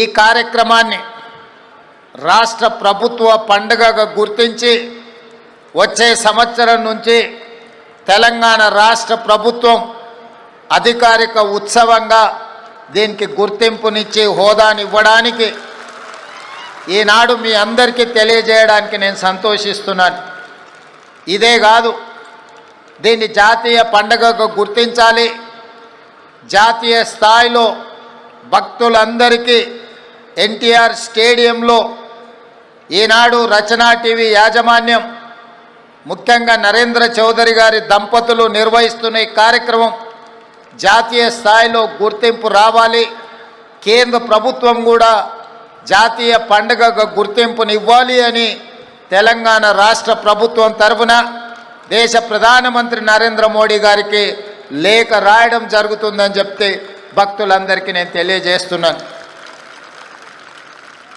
ఈ కార్యక్రమాన్ని రాష్ట్ర ప్రభుత్వ పండుగగా గుర్తించి వచ్చే సంవత్సరం నుంచి తెలంగాణ రాష్ట్ర ప్రభుత్వం అధికారిక ఉత్సవంగా దీనికి గుర్తింపునిచ్చి హోదానివ్వడానికి ఈనాడు మీ అందరికీ తెలియజేయడానికి నేను సంతోషిస్తున్నాను. ఇదే కాదు దీన్ని జాతీయ పండుగగా గుర్తించాలి. జాతీయ స్థాయిలో భక్తులందరికీ ఎన్టీఆర్ స్టేడియంలో ఈనాడు రచనా టీవీ యాజమాన్యం ముఖ్యంగా నరేంద్ర చౌదరి గారి దంపతులు నిర్వహిస్తున్న ఈ కార్యక్రమం జాతీయ స్థాయిలో గుర్తింపు రావాలి. కేంద్ర ప్రభుత్వం కూడా జాతీయ పండుగగా గుర్తింపునివ్వాలి అని తెలంగాణ రాష్ట్ర ప్రభుత్వం తరఫున దేశ ప్రధానమంత్రి నరేంద్ర మోడీ గారికి లేఖ రాయడం జరుగుతుందని చెప్తే భక్తులందరికీ నేను తెలియజేస్తున్నాను.